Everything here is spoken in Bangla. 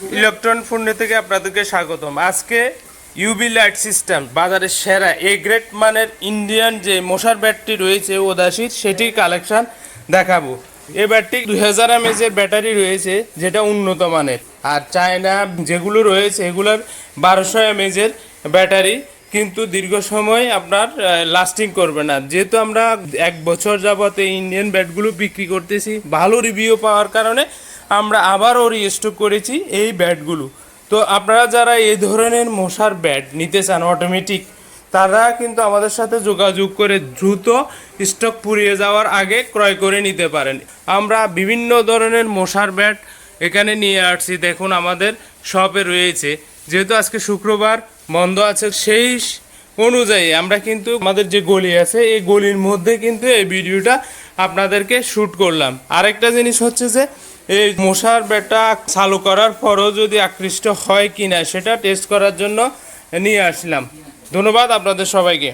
ইলেকট্রন পণ্য থেকে আপনাদেরকে স্বাগতম। আজকে ইউবি লাইট সিস্টেম বাজারের সেরা এ গ্রেড মানের ইন্ডিয়ান যে মশার ব্যাটটি রয়েছে ওদাসির সেটির কালেকশন দেখাবো। এ ব্যাটটি দুই হাজার এর ব্যাটারি রয়েছে, যেটা উন্নত মানের। আর চায়না যেগুলো রয়েছে, এগুলোর বারোশো এর ব্যাটারি কিন্তু দীর্ঘ সময় আপনার লাস্টিং করবে না। যেহেতু আমরা এক বছর যাবত এই ইন্ডিয়ান ব্যাটগুলো বিক্রি করতেছি, ভালো রিভিউ পাওয়ার কারণে আমরা আবারও রিস্টক করেছি এই ব্যাটগুলো তো আপনারা যারা এই ধরনের মশার ব্যাট নিতে চান অটোমেটিক তারা কিন্তু আমাদের সাথে যোগাযোগ করে দ্রুত স্টক পুড়িয়ে যাওয়ার আগে ক্রয় করে নিতে পারেন। আমরা বিভিন্ন ধরনের মশার ব্যাট এখানে নিয়ে আসছি। দেখুন আমাদের শপে রয়েছে। যেহেতু আজকে শুক্রবার বন্ধ আছে, সেই অনুযায়ী আমরা কিন্তু আমাদের যে গলি আছে, এই গলির মধ্যে কিন্তু এই ভিডিওটা আপনাদেরকে শ্যুট করলাম। আরেকটা জিনিস হচ্ছে যে, এই মশার ব্যাটা চালু করার পরও যদি আকৃষ্ট হয় কিনা, সেটা টেস্ট করার জন্য নিয়ে আসলাম। ধন্যবাদ আপনাদের সবাইকে।